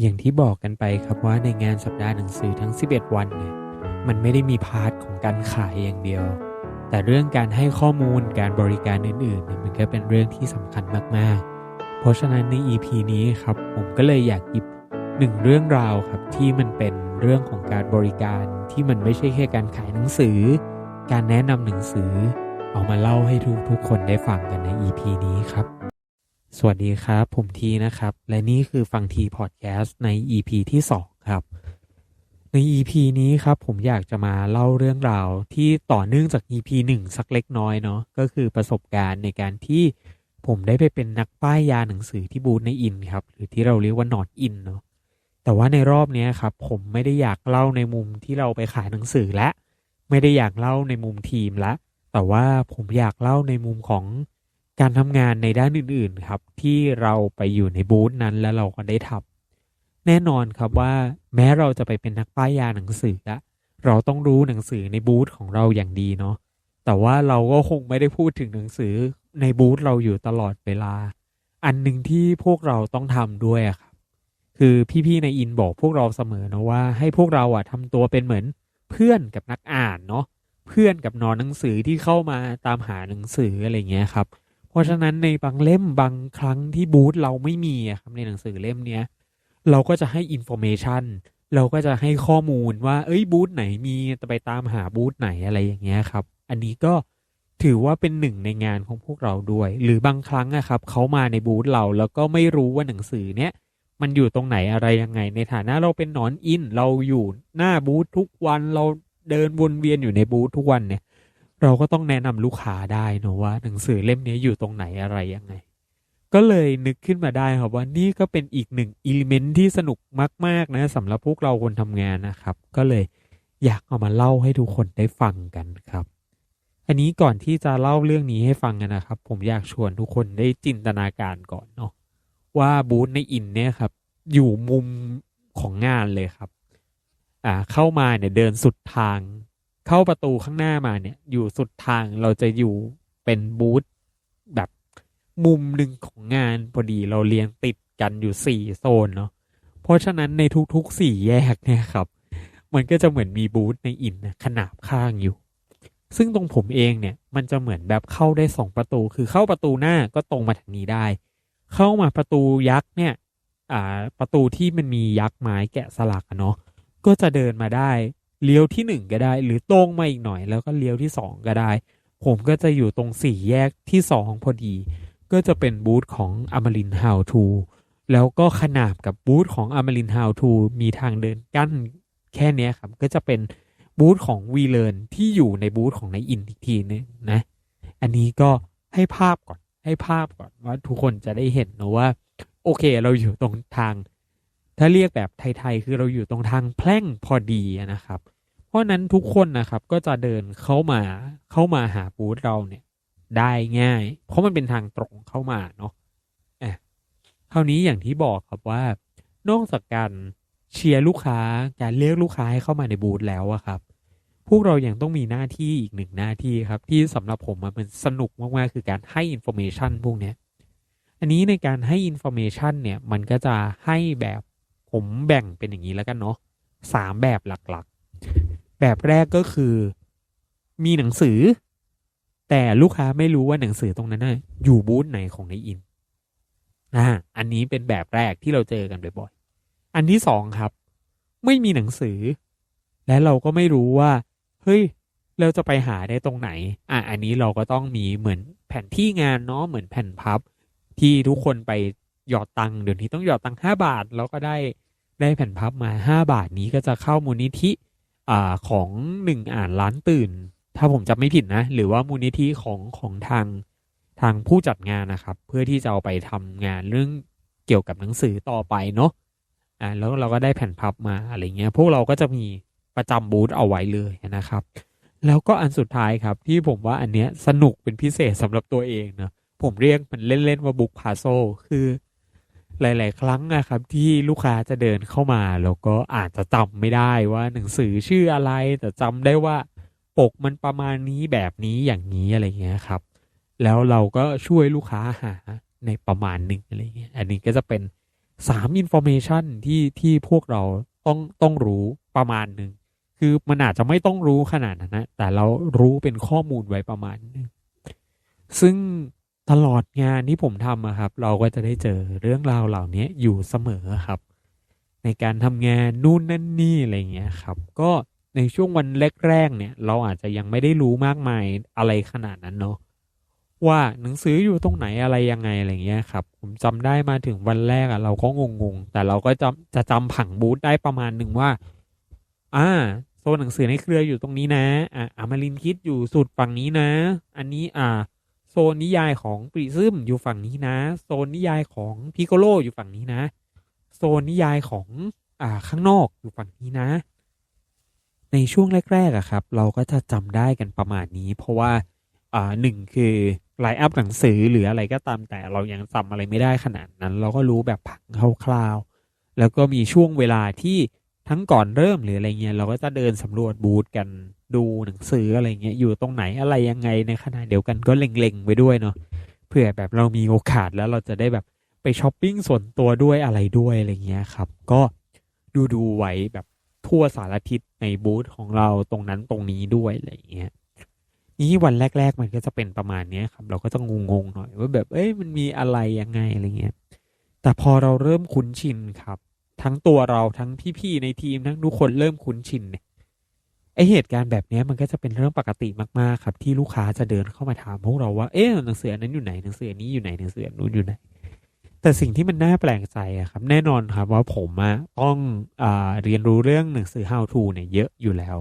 อย่างที่บอกกันไปครับว่าในงานสัปดาห์หนังสือทั้ง 11 วันเนี่ยมันไม่ได้มีพาร์ทของการขายอย่างเดียว แต่เรื่องการให้ข้อมูลการบริการอื่นๆเนี่ยมันก็เป็นเรื่องที่สำคัญมากๆ เพราะฉะนั้นใน EP นี้ครับผมก็เลยอยากหยิบหนึ่งเรื่องราวครับที่มันเป็นเรื่องของการบริการที่มันไม่ใช่แค่การขายหนังสือ การแนะนำหนังสือ เอามาเล่าให้ทุกทุกคนได้ฟังกันใน EP นี้ครับ สวัสดีครับ ผมทีนะครับ และนี่คือฟังทีพอดแคสต์ใน EP ที่ 2 ครับ ใน EP นี้ครับผมอยากจะมาเล่าเรื่องราวที่ต่อเนื่องจาก EP 1 สักเล็กน้อยเนาะก็คือประสบการณ์ในการที่ผมได้ไปเป็นนักป้ายยาหนังสือที่บูธในอินครับ หรือที่เราเรียกว่านอตอินเนาะแต่ว่าในรอบนี้ครับผมไม่ได้อยากเล่าในมุมที่เราไปขายหนังสือและ ไม่ได้อยากเล่าในมุมทีมละ แต่ว่าผมอยากเล่าในมุมของ การทำงานในด้านอื่นๆครับ ที่เราไปอยู่ในบูธนั้นแล้วเราก็ได้ทำแน่นอนครับว่าแม้เราจะไปเป็นนักป้ายยาหนังสือละเราต้องรู้หนังสือในบูธของเราอย่างดีเนาะแต่ว่าเราก็คงไม่ได้พูดถึงหนังสือในบูธเราอยู่ตลอดเวลา อันหนึ่งที่พวกเราต้องทำด้วยครับ คือพี่ๆในอินบอกพวกเราเสมอนะว่า ให้พวกเราอะทำตัวเป็นเหมือนเพื่อนกับนักอ่านเนาะเพื่อนกับนอนหนังสือที่เข้ามาตามหาหนังสืออะไรเงี้ยครับ เพราะฉะนั้นในบางเล่มบางครั้งที่บูธเราไม่มีครับในหนังสือเล่มเนี้ยเราก็จะให้อินโฟเมชันเราก็จะให้ข้อมูลว่า เอ้ยบูธไหนมีจะไปตามหาบูธไหนอะไรอย่างเงี้ยครับ อันนี้ก็ถือว่าเป็นหนึ่งในงานของพวกเราด้วย หรือบางครั้งอะครับเขามาในบูธเราแล้วก็ไม่รู้ว่าหนังสือเนี้ยมันอยู่ตรงไหนอะไรยังไง ในฐานะเราเป็นนอนอินเราอยู่หน้าบูธทุกวันเราเดินวนเวียนอยู่ในบูธทุกวันเนี่ย เราก็ต้องแนะนำลูกค้าได้นะว่า หนังสือเล่มนี้อยู่ตรงไหนอะไรยังไง ก็เลยนึกขึ้นมาได้ครับว่านี่ก็เป็นอีกหนึ่งอิเลเมนที่สนุกมาก ๆ นะสำหรับพวกเราคนทำงานนะครับ ก็เลยอยากเอามาเล่าให้ทุกคนได้ฟังกันครับ อันนี้ก่อนที่จะเล่าเรื่องนี้ให้ฟังกันนะครับ ผมอยากชวนทุกคนได้จินตนาการก่อนเนาะว่าบูธในอินเนี่ยครับ อยู่มุมของงานเลยครับ อ่าเข้ามาเนี่ยเดินสุดทาง เข้าประตูข้างหน้ามาเนี่ย อยู่สุดทางเราจะอยู่เป็นบูธแบบมุมหนึ่งของงานพอดีเราเรียงติดกันอยู่สี่โซนเนาะเพราะฉะนั้นในทุกๆสี่แยกเนี่ยครับ มันก็จะเหมือนมีบูธในอินนะขนาบข้างอยู่ ซึ่งตรงผมเองเนี่ยมันจะเหมือนแบบเข้าได้สองประตู คือเข้าประตูหน้าก็ตรงมาทางนี้ได้ เข้ามาประตูยักษ์เนี่ย อ่า ประตูที่มันมียักษ์ไม้แกะสลักเนาะก็จะเดินมาได้ เลี้ยวที่หนึ่งก็ได้ หรือตรงมาอีกหน่อยแล้วก็เลี้ยวที่สองก็ได้ ผมก็จะอยู่ตรงสี่แยกที่สองพอดี ก็จะเป็นบูธของอมรินฮาวทูแล้วก็ขนาบกับบูธของอมรินฮาวทูมีทางเดินกั้นแค่นี้ครับ ก็จะเป็นบูธของวีเลนที่อยู่ในบูธของในอินอีกทีนึงนะ อันนี้ก็ให้ภาพก่อนให้ภาพก่อนว่าทุกคนจะได้เห็นนะว่า โอเคเราอยู่ตรงทาง ถ้าเรียกแบบไทยๆ คือเราอยู่ตรงทางแพร่งพอดีนะครับ ราะนั้นทุกคนนะครับก็จะเดินเข้ามาเข้ามาหาบูธเราเนี่ย ได้ง่าย เพราะมันเป็นทางตรงเข้ามาเนาะอะคราวนี้อย่างที่บอกครับว่า นอกจากการเชียร์ลูกค้าการเรียกลูกค้าให้เข้ามาในบูธแล้วอะครับ พวกเรายังต้องมีหน้าที่อีกหนึ่งหน้าที่ครับ ที่สำหรับผมมันสนุกมากๆคือการให้อินโฟเมชันพวกเนี้ยอันนี้ในการให้อินโฟเมชันเนี่ย มันก็จะให้แบบผมแบ่งเป็นอย่างนี้แล้วกันเนาะสามแบบหลัก แบบแรกก็คือ มีหนังสือ แต่ลูกค้าไม่รู้ว่าหนังสือตรงนั้นนะอยู่บูธไหนของในอินอ่าอันนี้เป็นแบบแรกที่เราเจอกันบ่อยๆอันที่สองครับ ไม่มีหนังสือ และเราก็ไม่รู้ว่า เฮ้ย เราจะไปหาได้ตรงไหน อะอันนี้เราก็ต้องมีเหมือนแผนที่งานเนาะเหมือนแผ่นพับ ที่ทุกคนไปหยอดตังค์เดี๋ยวนี้ต้องหยอดตังค์ห้าบาท แล้วก็ได้ได้แผ่นพับมาห้าบาทนี้ก็จะเข้ามูลนิธิ อ่าของหนึ่งอ่านล้านตื่น ถ้าผมจำไม่ผิดนะ หรือว่ามูลนิธิของของทางทางผู้จัดงานนะครับ เพื่อที่จะเอาไปทำงานเรื่องเกี่ยวกับหนังสือต่อไปเนาะอ่าแล้วเราก็ได้แผ่นพับมาอะไรเงี้ย พวกเราก็จะมีประจำบูธเอาไว้เลยนะครับ แล้วก็อันสุดท้ายครับ ที่ผมว่าอันเนี้ยสนุกเป็นพิเศษสำหรับตัวเองเนาะผมเรียกมันเล่นๆว่าบุ๊กพาโซคือ หลาย ๆ ครั้งนะครับที่ลูกค้าจะเดินเข้ามา แล้วก็อาจจะจำไม่ได้ว่าหนังสือชื่ออะไร แต่จำได้ว่าปกมันประมาณนี้แบบนี้อย่างนี้อะไรเงี้ยครับ แล้วเราก็ช่วยลูกค้าหาในประมาณหนึ่งอะไรเงี้ยอันนี้ก็จะเป็นสามอินโฟเมชันที่ที่พวกเราต้องต้องรู้ประมาณหนึ่งคือมันอาจจะไม่ต้องรู้ขนาดนั้นนะแต่เรารู้เป็นข้อมูลไว้ประมาณหนึ่งซึ่ง ตลอดงานที่ผมทำอะครับ เราก็จะได้เจอเรื่องราวเหล่านี้อยู่เสมอครับ ในการทำงานนู่นนั่นนี่อะไรเงี้ยครับ ก็ในช่วงวันแรกๆเนี่ย เราอาจจะยังไม่ได้รู้มากมายอะไรขนาดนั้นเนาะว่าหนังสืออยู่ตรงไหนอะไรยังไงอะไรเงี้ยครับ ผมจำได้มาถึงวันแรกอะเราก็งงๆ แต่เราก็จำจะจำผังบูธได้ประมาณหนึ่งว่า อ่าโซนหนังสือในเครืออยู่ตรงนี้นะ อ่าอามารินคิดอยู่สุดฝั่งนี้นะ อันนี้อ่า โซนนิยายของปริซึมอยู่ฝั่งนี้นะ โซนนิยายของพิโกโลอยู่ฝั่งนี้นะ โซนนิยายของอ่าข้างนอกอยู่ฝั่งนี้นะ ในช่วงแรกๆอะครับ เราก็จะจำได้กันประมาณนี้ เพราะว่าอ่าหนึ่งคือไลน์อัพหนังสือหรืออะไรก็ตามแต่เรายังจำอะไรไม่ได้ขนาดนั้น เราก็รู้แบบผังคร่าวๆแล้วก็มีช่วงเวลาที่ ทั้งก่อนเริ่มหรืออะไรเงี้ยเราก็จะเดินสำรวจบูธกันดูหนังสืออะไรเงี้ยอยู่ตรงไหนอะไรยังไงในขณะเดียวกันก็เล็งๆไว้ด้วยเนาะเพื่อแบบเรามีโอกาสแล้วเราจะได้แบบไปช้อปปิ้งส่วนตัวด้วยอะไรด้วยอะไรเงี้ยครับ ก็ดูดูไว้แบบทั่วสารทิศในบูธของเราตรงนั้นตรงนี้ด้วยอะไรเงี้ยนี้วันแรก ๆ มันก็จะเป็นประมาณนี้ครับ เราก็จะงงๆหน่อยว่าแบบเอ้ยมันมีอะไรยังไงอะไรเงี้ยแต่พอเราเริ่มคุ้นชินครับ ทั้งตัวเราทั้งพี่ๆในทีมทั้งทุกคนเริ่มคุ้นชินเนี่ยไอเหตุการณ์แบบนี้มันก็จะเป็นเรื่องปกติมากๆ ครับ ที่ลูกค้าจะเดินเข้ามาถามพวกเราว่าเอ๊ะหนังสือนั้นอยู่ไหนหนังสือนี้อยู่ไหนหนังสือนู้นอยู่ไหน แต่สิ่งที่มันน่าแปลกใจอะครับ แน่นอนครับว่าผมอะต้องอเรียนรู้เรื่องหนังสือ how to เนี่ยเยอะอยู่แล้ว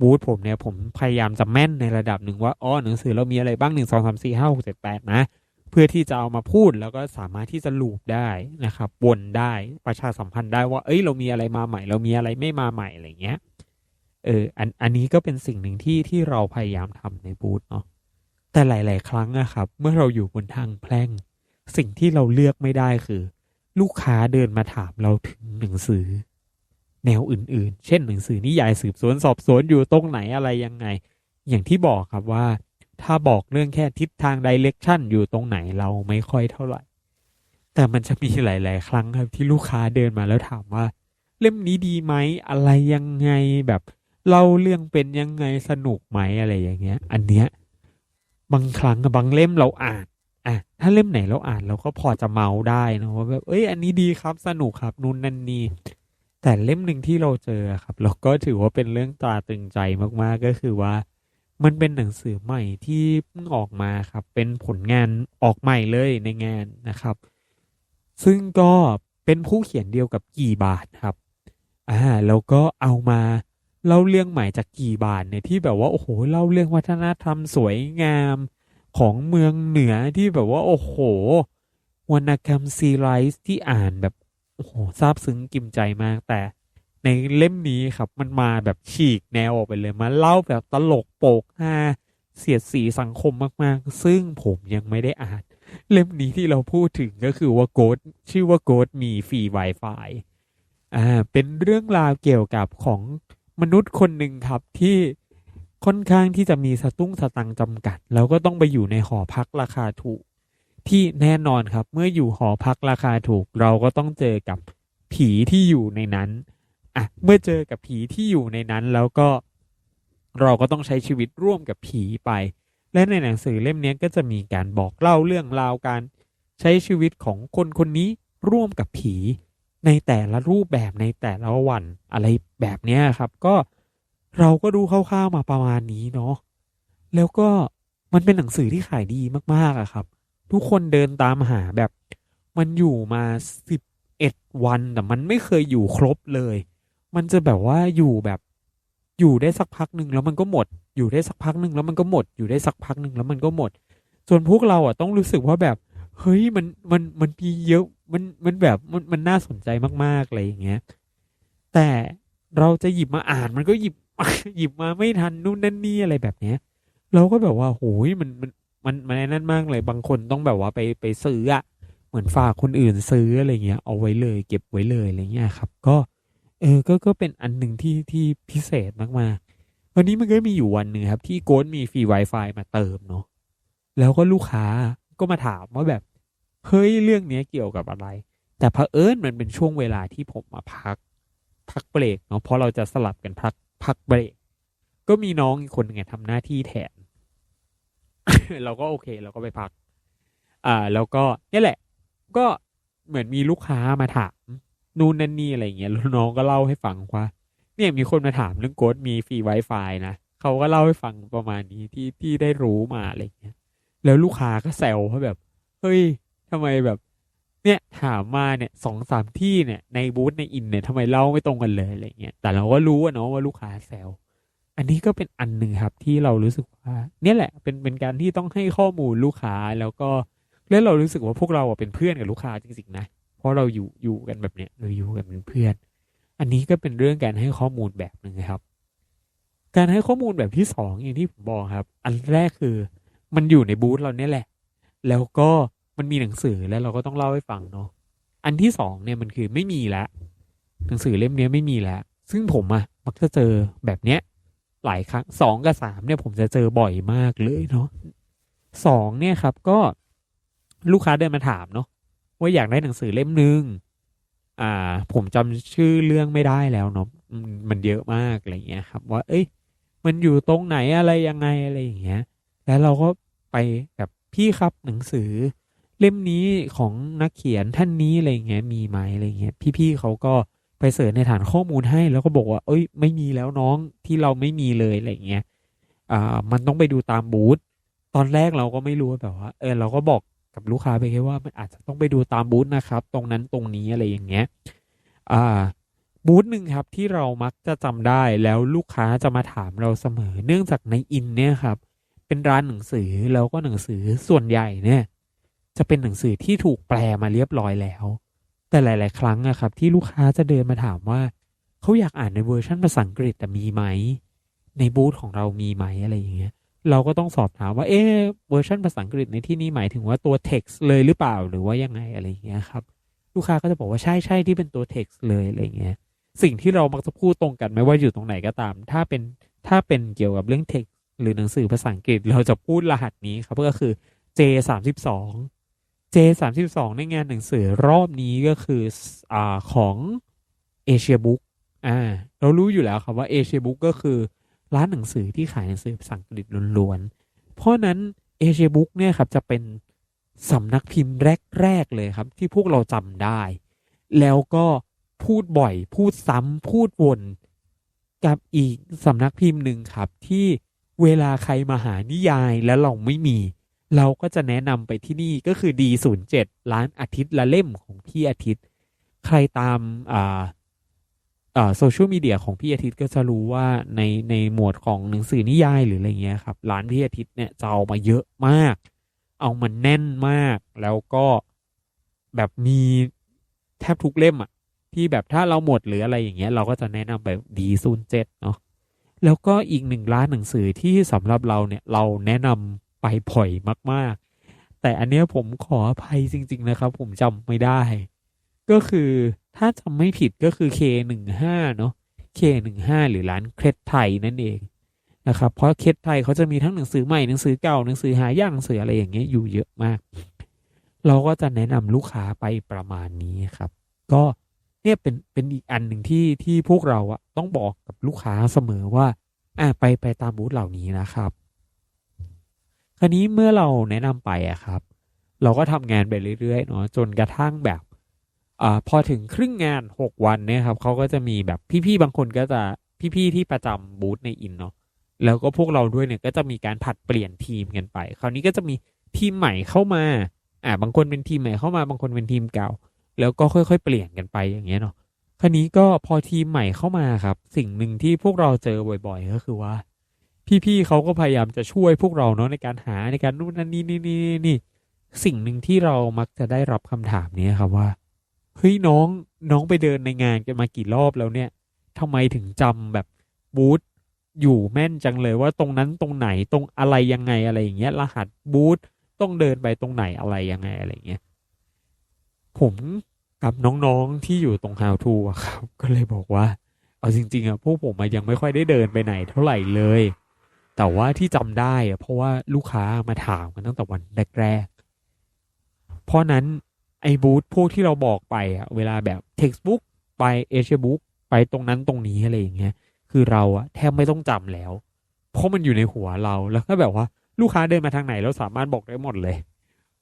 บูธผมเนี่ยผมพยายามจะแม่นในระดับหนึ่งว่าอ๋อหนังสือเรามีอะไรบ้างหนึ่งสองสามสี่ห้าหกเจ็ดแปดนะ เพื่อที่จะเอามาพูดแล้วก็สามารถที่จะลูปได้นะครับวนได้ประชาสัมพันธ์ได้ว่า เอ้ยเรามีอะไรมาใหม่ เรามีอะไรไม่มาใหม่อะไรเงี้ยเอออันอันนี้ก็เป็นสิ่งหนึ่งที่ที่เราพยายามทำในบูธเนาะแต่หลาย ๆ ครั้งอะครับ เมื่อเราอยู่บนทางแพร่ง สิ่งที่เราเลือกไม่ได้คือ ลูกค้าเดินมาถามเราถึงหนังสือ แนวอื่น ๆ เช่นหนังสือนิยายสืบสวนสอบสวนอยู่ตรงไหนอะไรยังไง อย่างที่บอกครับว่า ถ้าบอกเรื่องแค่ทิศทางดิเรกชันอยู่ตรงไหนเราไม่ค่อยเท่าไหร่ แต่มันจะมีหลาย ๆ ครั้งครับที่ลูกค้าเดินมาแล้วถามว่า เล่มนี้ดีไหมอะไรยังไงแบบเล่าเรื่องเป็นยังไงสนุกไหมอะไรอย่างเงี้ย อันเนี้ยบางครั้งบางเล่มเราอ่านอะถ้าเล่มไหนเราอ่านเราก็พอจะเมาได้นะว่าแบบเอ้ย อันนี้ดีครับสนุกครับนู่นนั่นนี่แต่เล่มหนึ่งที่เราเจอครับ เราก็ถือว่าเป็นเรื่องตาตึงใจมากๆก็คือว่า มันเป็นหนังสือใหม่ที่เพิ่งออกมาครับ เป็นผลงานออกใหม่เลยในงานนะครับ ซึ่งก็เป็นผู้เขียนเดียวกับกี่บาทครับอ่าแล้วก็เอามาเล่าเรื่องใหม่จากกี่บาทเนี่ยที่แบบว่าโอ้โหเล่าเรื่องวัฒนธรรมสวยงามของเมืองเหนือที่แบบว่าโอ้โหวรรณกรรมซีไรส์ที่อ่านแบบโอ้โหซาบซึ้งกิมใจมากแต่ ในเล่มนี้ครับ มันมาแบบฉีกแนวออกไปเลยมาเล่าแบบตลกโปกฮาเสียดสีสังคมมาก ๆ ซึ่งผมยังไม่ได้อ่าน เล่มนี้ที่เราพูดถึงก็คือว่าโกดชื่อว่าโกดมีฟรี Wi-Fi อ่าเป็นเรื่องราวเกี่ยวกับของมนุษย์คนหนึ่งครับที่ค่อนข้างที่จะมีสตุ้งสตังจำกัด แล้วก็ต้องไปอยู่ในหอพักราคาถูก ที่แน่นอนครับ เมื่ออยู่หอพักราคาถูก เราก็ต้องเจอกับผีที่อยู่ในนั้น อะเมื่อเจอกับผีที่อยู่ในนั้นแล้วก็เราก็ต้องใช้ชีวิตร่วมกับผีไป และในหนังสือเล่มนี้ก็จะมีการบอกเล่าเรื่องราวการใช้ชีวิตของคนคนนี้ร่วมกับผีในแต่ละรูปแบบในแต่ละวันอะไรแบบนี้ครับ ก็เราก็ดูคร่าวๆมาประมาณนี้เนาะแล้วก็มันเป็นหนังสือที่ขายดีมากๆอะครับ ทุกคนเดินตามหาแบบ มันอยู่มาสิบเอ็ดวันแต่มันไม่เคยอยู่ครบเลย มันจะแบบว่าอยู่แบบอยู่ได้สักพักหนึ่งแล้วมันก็หมด อยู่ได้สักพักหนึ่งแล้วมันก็หมด อยู่ได้สักพักหนึ่งแล้วมันก็หมด ส่วนพวกเราอะต้องรู้สึกว่าแบบ เฮ้ยมันมันมันมีเยอะมันมันแบบมันมันน่าสนใจมากๆอะไรอย่างเงี้ย แต่เราจะหยิบมาอ่านมันก็หยิบหยิบมาไม่ทันนู่นนั่นนี่อะไรแบบเนี้ย เราก็แบบว่าโหยมันมันมันมันนั่นมากเลยบางคนต้องแบบว่าไปไปซื้ออะเหมือนฝากคนอื่นซื้ออะไรเงี้ยเอาไว้เลย เก็บไว้เลยอะไรเงี้ยครับ ก็ เออ ก็ก็เป็นอันหนึ่งที่ที่พิเศษมากๆวันนี้มันก็มีอยู่วันหนึ่งครับ ที่โกนมีฟรี Wi-Fi มาเติมเนาะแล้วก็ลูกค้าก็มาถามว่าแบบ เฮ้ยเรื่องนี้เกี่ยวกับอะไร แต่เผอิญมันเป็นช่วงเวลาที่ผมมาพัก พักเบรกเนาะเพราะเราจะสลับกันพักพักเบรก ก็มีน้องอีกคนไงทำหน้าที่แทน เราก็โอเค เราก็ไปพัก อ่า แล้วก็นี่แหละ ก็เหมือนมีลูกค้ามาถาม นู่นนั่นนี่อะไรเงี้ยแล้วน้องก็เล่าให้ฟังว่า เนี่ยมีคนมาถามเรื่องโกดมีฟรี Wi-Fi นะเขาก็เล่าให้ฟังประมาณนี้ที่ที่ได้รู้มาอะไรเงี้ย แล้วลูกค้าก็แซวเขาแบบ เฮ้ยทำไมแบบ เนี่ยถามมาเนี่ยสองสามที่เนี่ยในบูธในอินเนี่ยทำไมเล่าไม่ตรงกันเลยอะไรเงี้ยแต่เราก็รู้อะเนาะว่าลูกค้าแซวอันนี้ก็เป็นอันหนึ่งครับที่เรารู้สึกว่า เนี่ยแหละเป็นเป็นการที่ต้องให้ข้อมูลลูกค้าแล้วก็แล้วเรารู้สึกว่าพวกเราเป็นเพื่อนกับลูกค้าจริงๆนะ เพราะเราอยู่อยู่กันแบบเนี้ยเราอยู่กันเป็นเพื่อน อันนี้ก็เป็นเรื่องการให้ข้อมูลแบบหนึ่งครับ การให้ข้อมูลแบบที่สองอย่างที่ผมบอกครับ อันแรกคือมันอยู่ในบูธเราเนี่ยแหละ แล้วก็มันมีหนังสือแล้วเราก็ต้องเล่าให้ฟังเนาะอันที่สองเนี่ยมันคือไม่มีแล้วหนังสือเล่มนี้ไม่มีแล้วซึ่งผมอะมักจะเจอแบบเนี้ยหลายครั้งสองกับสามเนี่ยผมจะเจอบ่อยมากเลยเนาะสองเนี่ยครับก็ลูกค้าเดินมาถามเนาะ ว่าอยากได้หนังสือเล่มหนึ่งอ่า ผมจำชื่อเรื่องไม่ได้แล้วเนาะมมันเยอะมากอะไรเงี้ยครับ ว่า เอ้ย มันอยู่ตรงไหนอะไรยังไงอะไรอย่างเงี้ย แล้วเราก็ไปแบบพี่ครับหนังสือ เล่มนี้ของนักเขียนท่านนี้อะไรเงี้ยมีไหมอะไรเงี้ยพี่ๆเขาก็ไปเสิร์ชในฐานข้อมูลให้ แล้วก็บอกว่า เอ้ย ไม่มีแล้วน้องที่เราไม่มีเลยอะไรเงี้ยอ่ามันต้องไปดูตามบูธตอนแรกเราก็ไม่รู้แบบว่า เออเราก็บอก กับลูกค้าไปแค่ว่ามันอาจจะต้องไปดูตามบูธนะครับ ตรงนั้นตรงนี้อะไรอย่างเงี้ยอ่าบูธหนึ่งครับที่เรามักจะจำได้แล้วลูกค้าจะมาถามเราเสมอ เนื่องจากในอินเนี่ยครับ เป็นร้านหนังสือแล้วก็หนังสือส่วนใหญ่เนี่ย จะเป็นหนังสือที่ถูกแปลมาเรียบร้อยแล้ว แต่หลาย ๆ ครั้งอะครับ ที่ลูกค้าจะเดินมาถามว่าเขาอยากอ่านในเวอร์ชันภาษาอังกฤษแต่มีไหม ในบูธของเรามีไหมอะไรอย่างเงี้ย เราก็ต้องสอบถามว่าเอ๊ะเวอร์ชันภาษาอังกฤษในที่นี้หมายถึงว่าตัว text เลยหรือเปล่าหรือว่ายังไงอะไรอย่างเงี้ยครับ ลูกค้าก็จะบอกว่าใช่ใช่ที่เป็นตัว text เลยอะไรอย่างเงี้ยสิ่งที่เรามักจะพูดตรงกันไม่ว่าอยู่ตรงไหนก็ตาม ถ้าเป็นถ้าเป็นเกี่ยวกับเรื่อง text หรือหนังสือภาษาอังกฤษเราจะพูดรหัสนี้ครับก็คือ J สามสิบสอง J สามสิบสองในงานหนังสือรอบนี้ก็คืออ่าของเอเชียบุ๊กอ่าเรารู้อยู่แล้วครับว่าเอเชียบุ๊กก็คือ ร้านหนังสือที่ขายหนังสือภาษาอังกฤษล้วนๆ เพราะนั้นเอเชียบุ๊กเนี่ยครับจะเป็นสำนักพิมพ์แรก ๆ เลยครับ ที่พวกเราจำได้ แล้วก็พูดบ่อย พูดซ้ำพูดวนกับอีกสำนักพิมพ์หนึ่งครับ ที่เวลาใครมาหานิยายแล้วเราไม่มี เราก็จะแนะนำไปที่นี่ก็คือ D07 ร้านอาทิตย์ละเล่มของพี่อาทิตย์ ใครตามอ่าอ่า โซเชียลมีเดียของพี่อาทิตย์ก็จะรู้ว่าในในหมวดของหนังสือนิยายหรืออะไรเงี้ยครับ ร้านพี่อาทิตย์เนี่ยจะเอามาเยอะมาก เอามันแน่นมาก แล้วก็แบบมีแทบทุกเล่มอะที่แบบถ้าเราหมดหรืออะไรอย่างเงี้ย เราก็จะแนะนำไปดีซูนเจ็ดเนาะแล้วก็อีกหนึ่งร้านหนังสือที่สำหรับเราเนี่ยเราแนะนำไปบ่อยมาก ๆ แต่อันเนี้ยผมขออภัยจริง ๆ นะครับ ผมจำไม่ได้ ก็คือ ถ้าจำไม่ผิดก็คือ K หนึ่งห้าเนาะ K หนึ่งห้าหรือร้านเคล็ดไทยนั่นเองนะครับ เพราะเคล็ดไทยเขาจะมีทั้งหนังสือใหม่หนังสือเก่าหนังสือหายากหนังสืออะไรอย่างเงี้ยอยู่เยอะมาก เราก็จะแนะนำลูกค้าไปประมาณนี้ครับ ก็เนี่ยเป็นเป็นอีกอันหนึ่งที่ที่พวกเราอะต้องบอกกับลูกค้าเสมอว่าอ่าไปไปตามบูธเหล่านี้นะครับ คราวนี้เมื่อเราแนะนำไปอะครับ เราก็ทำงานไปเรื่อยๆเนาะจนกระทั่งแบบ อพอถึงครึ่งงานหกวันเนี่ยครับเขาก็จะมีแบบพี่ๆบางคนก็จะพี่ๆที่ประจำบูธในอินเนาะแล้วก็พวกเราด้วยเนี่ยก็จะมีการผัดเปลี่ยนทีมกันไป คราวนี้ก็จะมีทีมใหม่เข้ามา อ่า บางคนเป็นทีมใหม่เข้ามา บางคนเป็นทีมเก่า แล้วก็ค่อยๆ เปลี่ยนกันไปอย่างเงี้ยเนาะ คราวนี้ก็พอทีมใหม่เข้ามาครับ สิ่งหนึ่งที่พวกเราเจอบ่อย ๆ ก็คือว่า พี่ๆเขาก็พยายามจะช่วยพวกเราเนาะในการหาในการนู่นนั่นนี่นี่นี่นี่ สิ่งหนึ่งที่เรามักจะได้รับคำถามนี้ครับว่า เฮ้ยน้องน้องไปเดินในงานกันมากี่รอบแล้วเนี่ยทำไมถึงจำแบบบูธอยู่แม่นจังเลยว่าตรงนั้นตรงไหนตรงอะไรยังไงอะไรอย่างเงี้ย รหัสบูธต้องเดินไปตรงไหนอะไรยังไงอะไรอย่างเงี้ยผมกับน้องๆที่อยู่ตรง How to อะครับ ก็เลยบอกว่า เอาจริง ๆอะพวกผมยังไม่ค่อยได้เดินไปไหนเท่าไหร่เลย แต่ว่าที่จำได้อะเพราะว่าลูกค้ามาถามกันตั้งแต่วันแรกๆเพราะนั้น ไอ้บูธพวกที่เราบอกไปอะเวลาแบบ textbook ไปเอเชียบุ๊กไปตรงนั้นตรงนี้อะไรอย่างเงี้ย คือเราอะแทบไม่ต้องจำแล้ว เพราะมันอยู่ในหัวเราแล้วก็แบบว่าลูกค้าเดินมาทางไหนเราสามารถบอกได้หมดเลย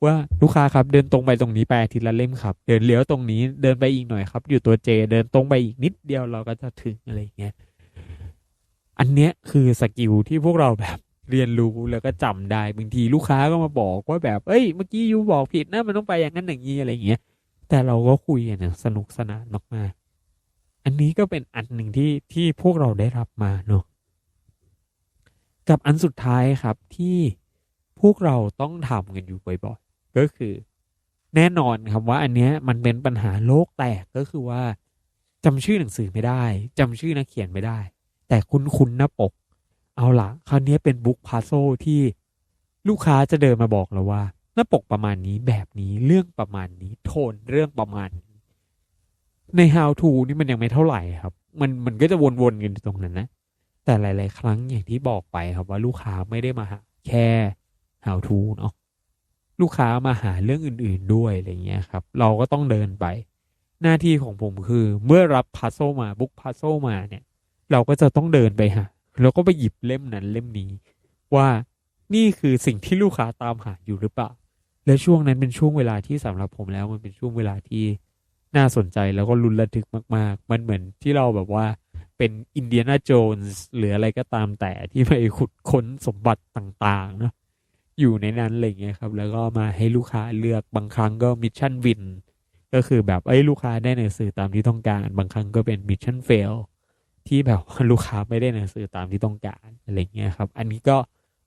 ว่าลูกค้าครับเดินตรงไปตรงนี้ไปทิตย์ละเล่มครับ เดินเลี้ยวตรงนี้เดินไปอีกหน่อยครับ อยู่ตัวเจ เดินตรงไปอีกนิดเดียวเราก็จะถึงอะไรอย่างเงี้ยอันเนี้ยคือสกิลที่พวกเราแบบ เรียนรู้แล้วก็จำได้บางทีลูกค้าก็มาบอกว่าแบบเอ้ยเมื่อกี้ยูบอกผิดนะมันต้องไปอย่างนั้นอย่างนี้อะไรอย่างเงี้ยแต่เราก็คุยกันนะสนุกสนานมากๆอันนี้ก็เป็นอันหนึ่งที่ที่พวกเราได้รับมาเนาะกับอันสุดท้ายครับที่พวกเราต้องทำกันอยู่บ่อยๆก็คือ แน่นอนครับว่าอันเนี้ยมันเป็นปัญหาโลกแตกก็คือว่าจำชื่อหนังสือไม่ได้จำชื่อนักเขียนไม่ได้ แต่คุ้นคุ้นหน้าปก เอาละคราวนี้เป็นบุ๊กพาโซที่ลูกค้าจะเดินมาบอกเราว่าหน้าปกประมาณนี้แบบนี้เรื่องประมาณนี้ โทนเรื่องประมาณนี้ ใน how to นี่มันยังไม่เท่าไหร่ครับ มันมันก็จะวนๆกันตรงนั้นนะ แต่หลาย ๆ ครั้งอย่างที่บอกไปครับว่าลูกค้าไม่ได้มาหาแค่ how to เนาะลูกค้ามาหาเรื่องอื่น ๆด้วยอะไรเงี้ยครับ เราก็ต้องเดินไป หน้าที่ของผมคือ เมื่อรับพัซโซมาบุ๊กพัซโซมาเนี่ย เราก็จะต้องเดินไปหา แล้วก็ไปหยิบเล่มนั้นเล่มนี้ ว่านี่คือสิ่งที่ลูกค้าตามหาอยู่หรือเปล่า และช่วงนั้นเป็นช่วงเวลาที่สำหรับผมแล้ว มันเป็นช่วงเวลาที่น่าสนใจแล้วก็ลุ้นระทึกมาก ๆ มันเหมือนที่เราแบบว่าเป็นอินเดียนาโจนส์หรืออะไรก็ตามแต่ที่ไปขุดค้นสมบัติต่างๆเนาะอยู่ในนั้นอะไรเงี้ยครับ แล้วก็มาให้ลูกค้าเลือกบางครั้งก็มิชชั่นวินก็คือแบบไอ้ลูกค้าได้หนังสือตามที่ต้องการ บางครั้งก็เป็นมิชชั่นเฟล ที่แบบลูกค้าไม่ได้หนังสือตามที่ต้องการอะไรเงี้ยครับ อันนี้ก็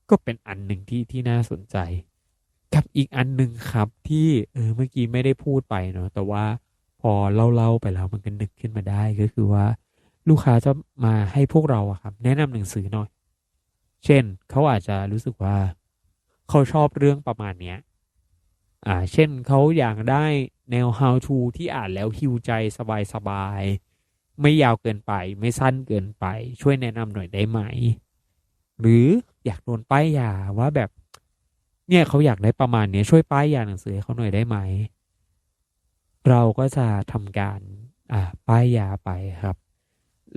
ก็เป็นอันหนึ่งที่ที่น่าสนใจ กับอีกอันหนึ่งครับที่เออเมื่อกี้ไม่ได้พูดไปเนาะแต่ว่าพอเล่าๆไปแล้วมันก็นึกขึ้นมาได้ก็คือว่า ลูกค้าจะมาให้พวกเราอะครับ แนะนำหนังสือหน่อย เช่นเขาอาจจะรู้สึกว่าเขาชอบเรื่องประมาณเนี้ยอ่า เช่นเขาอยากได้แนว how to ที่อ่านแล้วฮิวใจสบายๆ ไม่ยาวเกินไป ไม่สั้นเกินไป ช่วยแนะนำหน่อยได้ไหม หรืออยากโดนป้ายยาว่าแบบ เนี่ยเขาอยากได้ประมาณนี้ช่วยป้ายยาหนังสือให้เขาหน่อยได้ไหม เราก็จะทำการอ่าป้ายยาไปครับ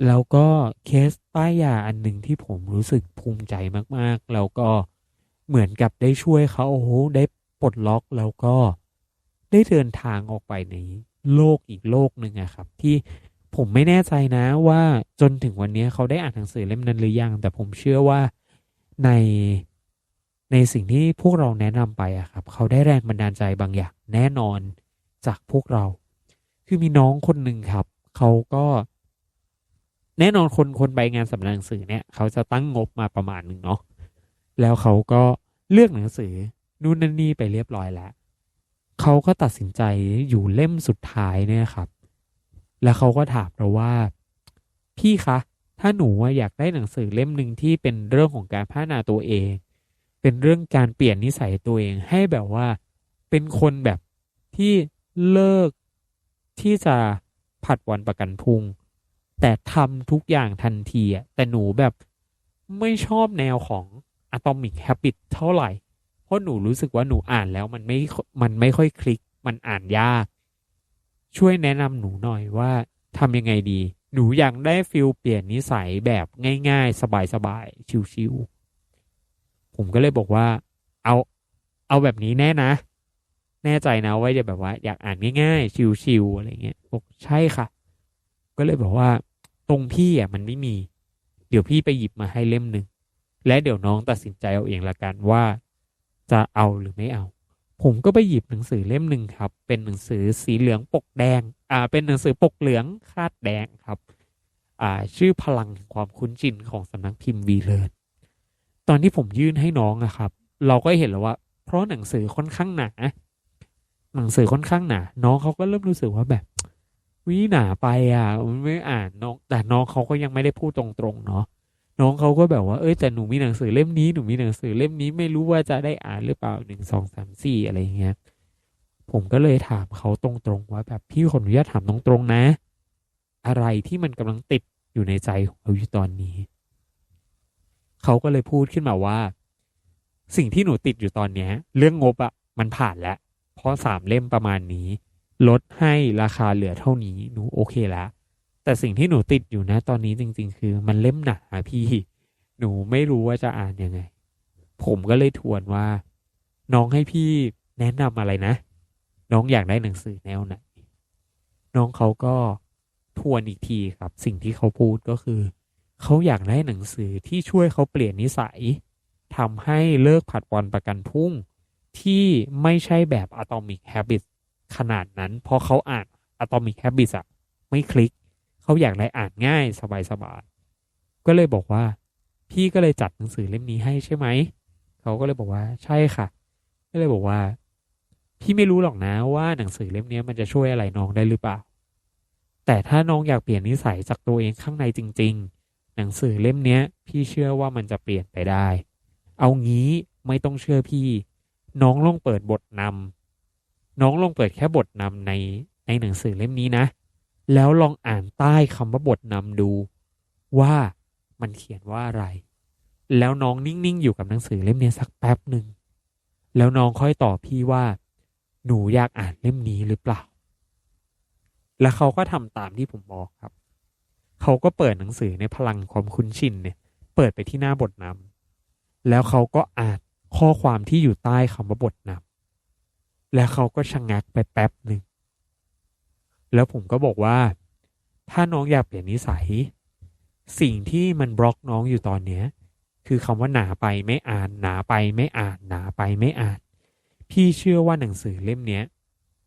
แล้วก็เคสป้ายยาอันหนึ่งที่ผมรู้สึกภูมิใจมากๆ แล้วก็เหมือนกับได้ช่วยเขาโอ้โหได้ปลดล็อกแล้วก็ได้เดินทางออกไปในโลกอีกโลกหนึ่งอะครับ ที่ ผมไม่แน่ใจนะว่าจนถึงวันนี้เขาได้อ่านหนังสือเล่มนั้นหรือยัง แต่ผมเชื่อว่าในในสิ่งที่พวกเราแนะนำไปอะครับ เขาได้แรงบันดาลใจบางอย่างแน่นอนจากพวกเรา คือมีน้องคนหนึ่งครับ เขาก็แน่นอนคนคนไปงานสำนักหนังสือเนี่ย เขาจะตั้งงบมาประมาณหนึ่งเนาะแล้วเขาก็เลือกหนังสือนู่นนั่นนี่ไปเรียบร้อยแล้ว เขาก็ตัดสินใจอยู่เล่มสุดท้ายเนี่ยครับ แล้วเขาก็ถามเราว่า พี่คะ ถ้าหนูอยากได้หนังสือเล่มหนึ่งที่เป็นเรื่องของการพัฒนาตัวเอง เป็นเรื่องการเปลี่ยนนิสัยตัวเองให้แบบว่า เป็นคนแบบที่เลิกที่จะผัดวันประกันพุ่งแต่ทำทุกอย่างทันทีอะแต่หนูแบบไม่ชอบแนวของ Atomic Habit เท่าไหร่ เพราะหนูรู้สึกว่าหนูอ่านแล้วมันไม่ มันไม่ค่อยคลิก มันอ่านยาก ช่วยแนะนำหนูหน่อยว่าทำยังไงดี หนูอยากได้ฟิลเปลี่ยนนิสัยแบบง่ายๆ สบายๆ ชิวๆผมก็เลยบอกว่า เอาเอาแบบนี้แน่นะ แน่ใจนะว่าจะแบบว่า อยากอ่านง่ายๆ ชิวๆอะไรเงี้ยบอกใช่ค่ะ ก็เลยบอกว่า ตรงพี่อะมันไม่มี เดี๋ยวพี่ไปหยิบมาให้เล่มหนึ่งและเดี๋ยวน้องตัดสินใจเอาเองละกันว่า จะเอาหรือไม่เอา ผมก็ไปหยิบหนังสือเล่มหนึ่งครับ เป็นหนังสือสีเหลืองปกแดง อ่า เป็นหนังสือปกเหลืองคาดแดงครับ อ่า ชื่อพลังแห่งความคุ้นชินของสำนักพิมพ์วีเลนตอนที่ผมยื่นให้น้องอะครับ เราก็เห็นแล้วว่า เพราะหนังสือค่อนข้างหนา หนังสือค่อนข้างหนา น้องเขาก็เริ่มรู้สึกว่าแบบวิหนาไปอะไม่อ่านน้อง แต่น้องเขาก็ยังไม่ได้พูดตรงๆเนาะ น้องเขาก็แบบว่าเอ้ยแต่หนูมีหนังสือเล่มนี้หนูมีหนังสือเล่มนี้ไม่รู้ว่าจะได้อ่านหรือเปล่าหนึ่งสองสามสี่อะไรเงี้ยผมก็เลยถามเขาตรงๆว่าแบบพี่ขออนุญาตถามตรงๆนะ อะไรที่มันกำลังติดอยู่ในใจของเราอยู่ตอนนี้ เขาก็เลยพูดขึ้นมาว่า สิ่งที่หนูติดอยู่ตอนเนี้ย เรื่องงบอะมันผ่านแล้ว เพราะสามเล่มประมาณนี้ ลดให้ราคาเหลือเท่านี้หนูโอเคแล้ว แต่สิ่งที่หนูติดอยู่นะตอนนี้จริง ๆ คือมันเล่มหนาพี่ หนูไม่รู้ว่าจะอ่านยังไง ผมก็เลยทวนว่า น้องให้พี่แนะนำอะไรนะ น้องอยากได้หนังสือแนวไหนน้องเขาก็ทวนอีกทีครับ สิ่งที่เขาพูดก็คือ เขาอยากได้หนังสือที่ช่วยเขาเปลี่ยนนิสัยทำให้เลิกผัดวันประกันพรุ่ง ที่ไม่ใช่แบบ Atomic Habits ขนาดนั้น เพราะเขาอ่าน Atomic Habits อะไม่คลิก เขาอยากได้อ่านง่ายสบายๆก็เลยบอกว่า พี่ก็เลยจัดหนังสือเล่มนี้ให้ใช่ไหมเขาก็เลยบอกว่าใช่ค่ะ ก็เลยบอกว่า พี่ไม่รู้หรอกนะว่าหนังสือเล่มนี้มันจะช่วยอะไรน้องได้หรือเปล่า แต่ถ้าน้องอยากเปลี่ยนนิสัยจากตัวเองข้างในจริง ๆ หนังสือเล่มนี้พี่เชื่อว่ามันจะเปลี่ยนไปได้ เอางี้ไม่ต้องเชื่อพี่ น้องลองเปิดบทนำน้องลองเปิดแค่บทนำในในหนังสือเล่มนี้นะ แล้วลองอ่านใต้คำว่าบทนำดู ว่ามันเขียนว่าอะไร แล้วน้องนิ่งๆอยู่กับหนังสือเล่มนี้สักแป๊บหนึ่ง แล้วน้องค่อยตอบพี่ว่า หนูอยากอ่านเล่มนี้หรือเปล่า แล้วเขาก็ทำตามที่ผมบอกครับ เขาก็เปิดหนังสือในพลังความคุ้นชินเนี่ย เปิดไปที่หน้าบทนำแล้วเขาก็อ่านข้อความที่อยู่ใต้คำว่าบทนำแล้วเขาก็ชะงงักไปแป๊บหนึ่ง แล้วผมก็บอกว่า ถ้าน้องอยากเปลี่ยนนิสัย สิ่งที่มันบล็อกน้องอยู่ตอนเนี้ย คือคำว่าหนาไปไม่อ่านหนาไปไม่อ่านหนาไปไม่อ่าน พี่เชื่อว่าหนังสือเล่มเนี้ย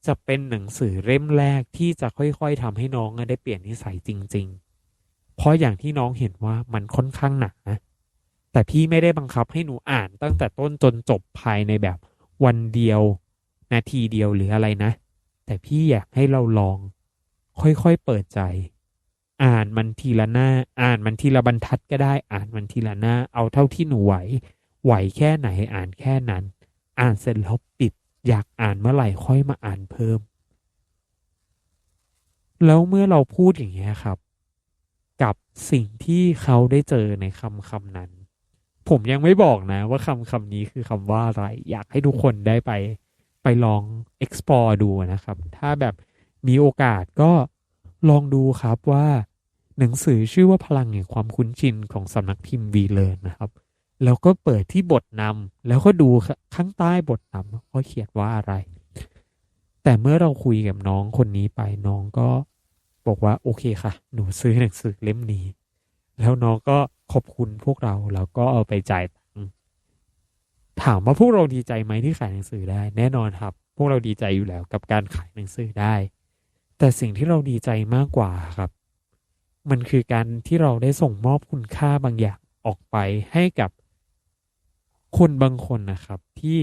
จะเป็นหนังสือเล่มแรกที่จะค่อยๆทำให้น้องได้เปลี่ยนนิสัยจริง ๆ เพราะอย่างที่น้องเห็นว่ามันค่อนข้างหนาแต่พี่ไม่ได้บังคับให้หนูอ่านตั้งแต่ต้นจนจบภายในแบบวันเดียว นาทีเดียวหรืออะไรนะ แต่พี่อยากให้เราลอง ค่อยๆเปิดใจ อ่านมันทีละหน้า อ่านมันทีละบรรทัดก็ได้ อ่านมันทีละหน้า เอาเท่าที่หนูไหว ไหวแค่ไหนอ่านแค่นั้น อ่านเสร็จแล้วปิด อยากอ่านเมื่อไหร่ค่อยมาอ่านเพิ่ม แล้วเมื่อเราพูดอย่างเงี้ยครับ กับสิ่งที่เขาได้เจอในคำคำนั้น ผมยังไม่บอกนะ ว่าคำคำนี้คือคำว่าอะไร อยากให้ทุกคนได้ไปไปลอง explore ดูนะครับ ถ้าแบบ มีโอกาสก็ลองดูครับว่า หนังสือชื่อว่าพลังแห่งความคุ้นชินของสำนักพิมพ์วีเลนนะครับ แล้วก็เปิดที่บทนำแล้วก็ดูข้างใต้บทนำเขาเขียนว่าอะไร แต่เมื่อเราคุยกับน้องคนนี้ไปน้องก็บอกว่าโอเคค่ะ หนูซื้อหนังสือเล่มนี้ แล้วน้องก็ขอบคุณพวกเราแล้วก็เอาไปจ่ายตังถามว่าพวกเราดีใจไหมที่ขายหนังสือได้ แน่นอนครับ พวกเราดีใจอยู่แล้วกับการขายหนังสือได้ แต่สิ่งที่เราดีใจมากกว่าครับ มันคือการที่เราได้ส่งมอบคุณค่าบางอย่างออกไปให้กับคนบางคนนะครับ ที่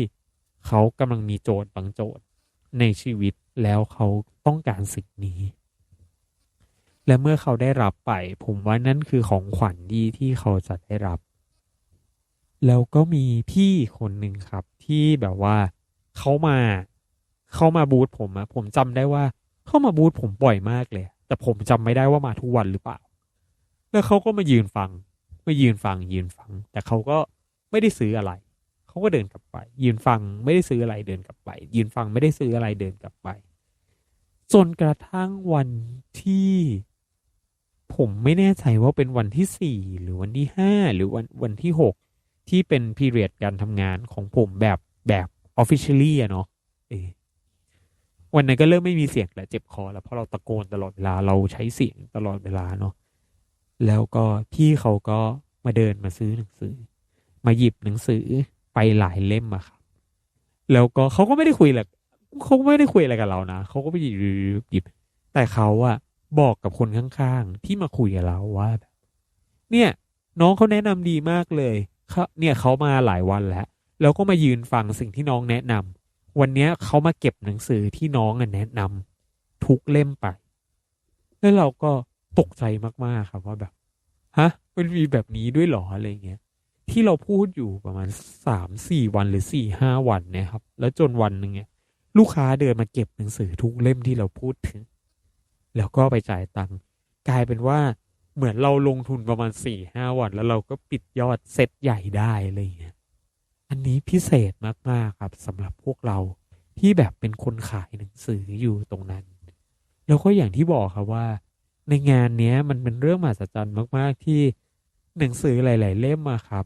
เขากำลังมีโจทย์บางโจทย์ในชีวิตแล้วเขาต้องการสิ่งนี้ และเมื่อเขาได้รับไป ผมว่านั่นคือของขวัญดีที่เขาจะได้รับ แล้วก็มีพี่คนหนึ่งครับ ที่แบบว่าเขามาเขามาบูธผมอะผมจำได้ว่า เข้ามาบูธผมบ่อยมากเลย แต่ผมจำไม่ได้ว่ามาทุกวันหรือเปล่า แล้วเขาก็มายืนฟังมายืนฟังยืนฟัง แต่เขาก็ไม่ได้ซื้ออะไร เขาก็เดินกลับไป ยืนฟังไม่ได้ซื้ออะไรเดินกลับไป ยืนฟังไม่ได้ซื้ออะไรเดินกลับไป จนกระทั่งวันที่ ผมไม่แน่ใจว่าเป็นวันที่สี่หรือวันที่ห้าหรือวันวันที่หกที่เป็นพีเรียดการทำงานของผมแบบแบบออฟฟิเชียลี่อะเนาะเอ วันนั้นก็เริ่มไม่มีเสียงแล้วเจ็บคอแล้วเพราะเราตะโกนตลอดเวลาเราใช้เสียงตลอดเวลาเนาะแล้วก็พี่เขาก็มาเดินมาซื้อหนังสือ มาหยิบหนังสือไปหลายเล่มอะครับ แล้วก็เขาก็ไม่ได้คุยแหละเขาไม่ได้คุยอะไรกับเรานะเขาก็ไปหยิบหยิบ แต่เขาอะบอกกับคนข้างๆ ที่มาคุยกับเราว่าแบบเนี่ย น้องเขาแนะนำดีมากเลยเขาเนี่ยเขามาหลายวันแล้ว แล้วก็มายืนฟังสิ่งที่น้องแนะนำ วันนี้เขามาเก็บหนังสือที่น้องแนะนำทุกเล่มไป แล้วเราก็ตกใจมากๆครับว่าแบบฮะมันมีแบบนี้ด้วยหรออะไรเงี้ยที่เราพูดอยู่ประมาณสามสี่วันหรือสี่ห้าวันนี่ยครับ แล้วจนวันหนึ่งเนี่ยลูกค้าเดินมาเก็บหนังสือทุกเล่มที่เราพูดถึง แล้วก็ไปจ่ายตังค์กลายเป็นว่าเหมือนเราลงทุนประมาณสี่ห้าวัน แล้วเราก็ปิดยอดเซตใหญ่ได้อะไรเงี้ย อันนี้พิเศษมาก ๆ ครับสำหรับพวกเราที่แบบเป็นคนขายหนังสืออยู่ตรงนั้น แล้วก็อย่างที่บอกครับว่า ในงานนี้มันเป็นเรื่องมหัศจรรย์มาก ๆ ที่หนังสือหลาย ๆ เล่มอะครับ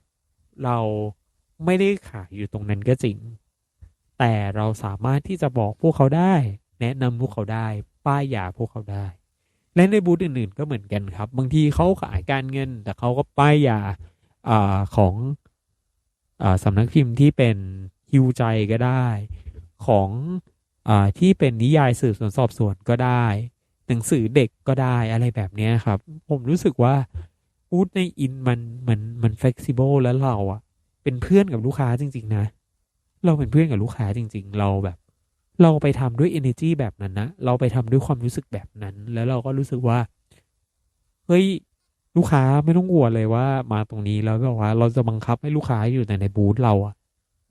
เราไม่ได้ขายอยู่ตรงนั้นก็จริง แต่เราสามารถที่จะบอกพวกเขาได้ แนะนำพวกเขาได้ ป้ายยาพวกเขาได้ และในบูธอื่น ๆ ก็เหมือนกันครับ บางทีเขาขายการเงิน แต่เขาก็ป้ายยาอของ สำนักพิมพ์ที่เป็นฮิวใจก็ได้ ของอที่เป็นนิยายสืบสวนสอบสวนก็ได้ หนังสือเด็กก็ได้อะไรแบบนี้ครับ ผมรู้สึกว่าบูธในอินมันมันมันเฟกซิเบิลแล้วเราอะเป็นเพื่อนกับลูกค้าจริง ๆ นะ เราเป็นเพื่อนกับลูกค้าจริง ๆ เราแบบ เราไปทำด้วย energy แบบนั้นนะ เราไปทำด้วยความรู้สึกแบบนั้น แล้วเราก็รู้สึกว่าเฮ้ย ลูกค้าไม่ต้องกลัวเลยว่ามาตรงนี้แล้วแบบว่าเราจะบังคับให้ลูกค้าอยู่แต่ในบูธเราอะ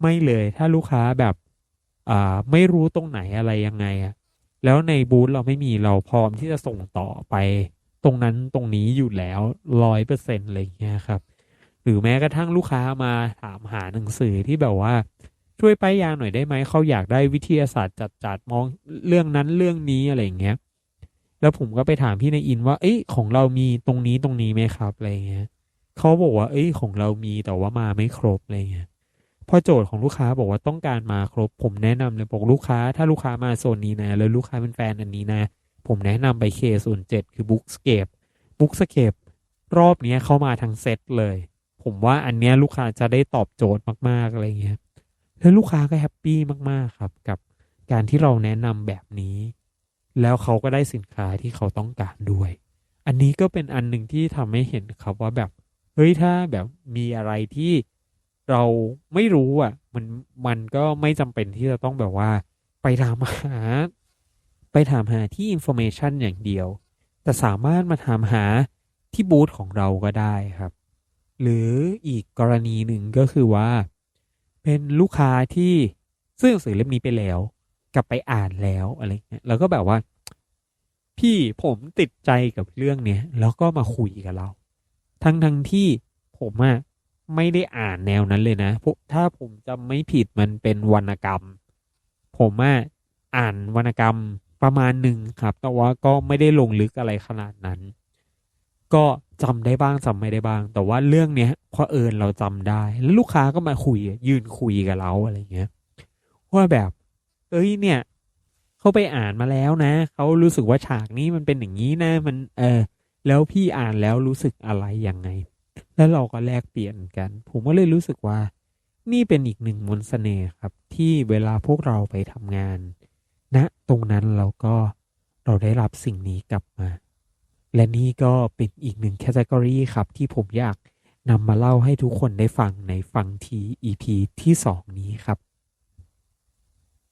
ไม่เลยถ้าลูกค้าแบบอ่าไม่รู้ตรงไหนอะไรยังไงอะแล้วในบูธเราไม่มีเราพร้อมที่จะส่งต่อไป ตรงนั้นตรงนี้อยู่แล้วร้อยเปอร์เซ็นต์อะไรเงี้ยครับ หรือแม้กระทั่งลูกค้ามาถามหาหนังสือที่แบบว่าช่วยป้ายยาหน่อยได้ไหมเขาอยากได้วิทยาศาสตร์จัดจัดมองเรื่องนั้นเรื่องนี้อะไรเงี้ย แล้วผมก็ไปถามพี่ในอินว่า เอ้ยของเรามีตรงนี้ตรงนี้ไหมครับอะไรเงี้ยเขาบอกว่า เอ้ยของเรามีแต่ว่ามาไม่ครบอะไรเงี้ยพอโจทย์ของลูกค้าบอกว่าต้องการมาครบ ผมแนะนำเลยบอกลูกค้า ถ้าลูกค้ามาโซนนี้นะแล้วลูกค้าเป็นแฟนอันนี้นะ ผมแนะนำไปเคศูนย์เจ็ดคือบุ๊กสเกปบุ๊กสเกปรอบนี้เข้ามาทั้งเซตเลย ผมว่าอันเนี้ยลูกค้าจะได้ตอบโจทย์มากๆอะไรเงี้ยแล้วลูกค้าก็แฮปปี้มากๆครับ กับการที่เราแนะนำแบบนี้ แล้วเขาก็ได้สินค้าที่เขาต้องการด้วย อันนี้ก็เป็นอันหนึ่งที่ทำให้เห็นครับว่าแบบเฮ้ยถ้าแบบมีอะไรที่เราไม่รู้อะ มันมันก็ไม่จำเป็นที่จะต้องแบบว่า ไปถามหา ไปถามหาที่อินโฟเมชันอย่างเดียว แต่สามารถมาถามหาที่บูธของเราก็ได้ครับ หรืออีกกรณีหนึ่งก็คือว่า เป็นลูกค้าที่ซื้อหนังสือเล่มนี้ไปแล้ว กลับไปอ่านแล้วอะไรเงี้ยแล้วก็แบบว่า พี่ผมติดใจกับเรื่องเนี้ยแล้วก็มาคุยกับเรา ทั้งทั้งที่ผมอะไม่ได้อ่านแนวนั้นเลยนะถ้าผมจะไม่ผิดมันเป็นวรรณกรรม ผมอะอ่านวรรณกรรมประมาณหนึ่งครับ แต่ว่าก็ไม่ได้ลงลึกอะไรขนาดนั้น ก็จำได้บ้างจำไม่ได้บ้าง แต่ว่าเรื่องเนี้ยพอเอิญเราจำได้ แล้วลูกค้าก็มาคุยยืนคุยกับเราอะไรเงี้ยว่าแบบ เอ้ยเนี่ยเขาไปอ่านมาแล้วนะเขารู้สึกว่าฉากนี้มันเป็นอย่างนี้นะ มันเออแล้วพี่อ่านแล้วรู้สึกอะไรยังไง แล้วเราก็แลกเปลี่ยนกัน ผมก็เลยรู้สึกว่า นี่เป็นอีกหนึ่งมนสเสน่ห์ครับ ที่เวลาพวกเราไปทำงานณนะตรงนั้นเราก็เราได้รับสิ่งนี้กลับมา และนี่ก็เป็นอีกหนึ่งแคตตากรีครับ ที่ผมอยากนำมาเล่าให้ทุกคนได้ฟังในฟังที EP ที่ 2 นี้ครับ